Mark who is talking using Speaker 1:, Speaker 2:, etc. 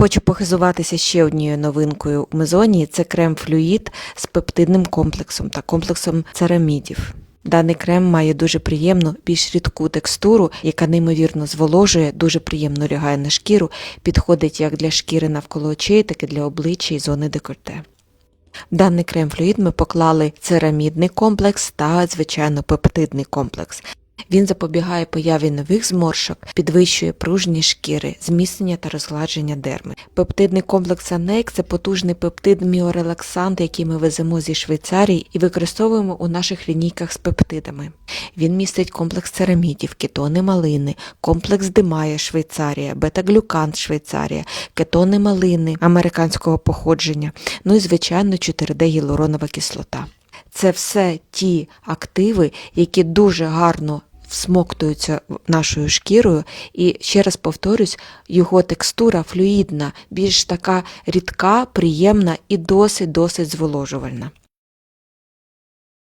Speaker 1: Хочу похизуватися ще однією новинкою у Мезонії. Це крем флюїд з пептидним комплексом та комплексом церамідів. Даний крем має дуже приємну, більш рідку текстуру, яка неймовірно зволожує, дуже приємно лягає на шкіру, підходить як для шкіри навколо очей, так і для обличчя і зони декольте. В даний крем флюїд ми поклали церамідний комплекс та, звичайно, пептидний комплекс. Він запобігає появі нових зморшок, підвищує пружність шкіри, зміцнення та розгладження дерми. Пептидний комплекс Анек це потужний пептид міорелаксант, який ми веземо зі Швейцарії і використовуємо у наших лінійках з пептидами. Він містить комплекс церамідів, кетони малини, комплекс Димая Швейцарія, бета-глюкан Швейцарія, кетони малини американського походження, ну і звичайно 4D гіалуронова кислота. Це все ті активи, які дуже гарно всмоктуються нашою шкірою, і ще раз повторюсь, його текстура флюїдна, більш така рідка, приємна і досить досить зволожувальна.